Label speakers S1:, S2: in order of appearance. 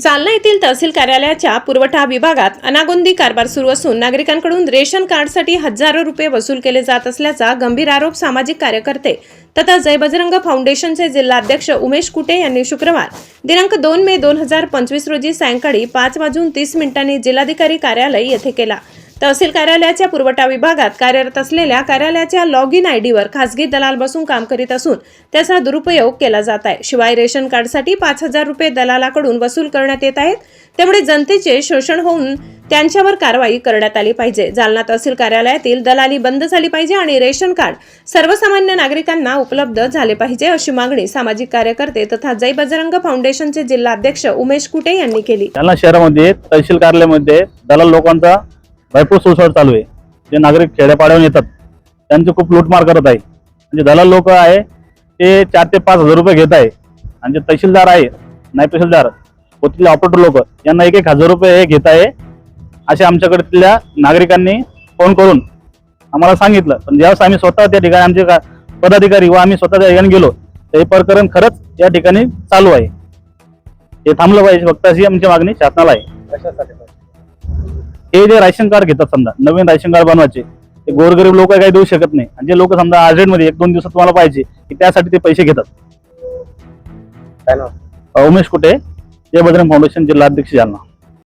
S1: जालना येथील तहसील कार्यालयाच्या पुरवठा विभागात अनागोंदी कारभार सुरू असून नागरिकांकडून रेशन कार्डसाठी हजारो रुपये वसूल केले जात असल्याचा गंभीर आरोप सामाजिक कार्यकर्ते तथा जय बजरंग फाउंडेशनचे जिल्हाध्यक्ष उमेश कुटे यांनी शुक्रवार दिनांक दोन मे दोन हजार पंचवीस रोजी सायंकाळी पाच वाजून तीस मिनिटांनी जिल्हाधिकारी कार्यालय येथे केला. तहसील कार्यालयाच्या पुरवठा विभागात कार्यरत असलेल्या कार्यालयाच्या लॉग इन आय डीवर खासगी दलाल बसून काम करीत असून त्याचा दुरुपयोग केला जात आहे. शिवाय रेशन कार्डसाठी पाच हजार रुपये दलालाकडून वसूल करण्यात येत आहेत. त्यामुळे जनतेचे शोषण होऊन त्यांच्यावर कारवाई करण्यात आली पाहिजे. जालना तहसील कार्यालयातील दलाली बंद झाली पाहिजे आणि रेशन कार्ड सर्वसामान्य नागरिकांना उपलब्ध झाले पाहिजे अशी मागणी सामाजिक कार्यकर्ते तथा जय बजरंग फाउंडेशनचे जिल्हाध्यक्ष उमेश कुटे यांनी केली.
S2: जालना शहरामध्ये तहसील कार्यालयामध्ये दलाल लोकांचा भरपूर सोसाट चालू आहे. जे नागरिक खेड्यापाड्यावर येतात त्यांचे खूप लूटमार करत आहे. म्हणजे दलाल लोक आहे ते चार ते पाच हजार रुपये घेत आहे. आणि जे तहसीलदार आहे नाही तहसीलदार व ऑपरेटर लोक यांना एक एक हजार रुपये हे घेत आहे. असे आमच्याकडे नागरिकांनी फोन करून आम्हाला सांगितलं. पण ज्यावेळेस आम्ही स्वतः त्या ठिकाणी आमचे का- पदाधिकारी व आम्ही स्वतः त्या ठिकाणी गेलो तर हे प्रकरण खरंच या ठिकाणी चालू आहे. हे थांबलं पाहिजे फक्त अशी आमची मागणी शासनाला आहे. हे जे राशन कार्ड घेतात समजा नवीन राशन कार्ड बनवायचे ते गोरगरीब लोक काही देऊ शकत नाही. आणि जे लोक समजा अर्जंटमध्ये एक दोन दिवसात तुम्हाला पाहिजे की त्यासाठी ते पैसे घेतात. उमेश कुटे जय बजरंग फाउंडेशन जिल्हाध्यक्ष जालना.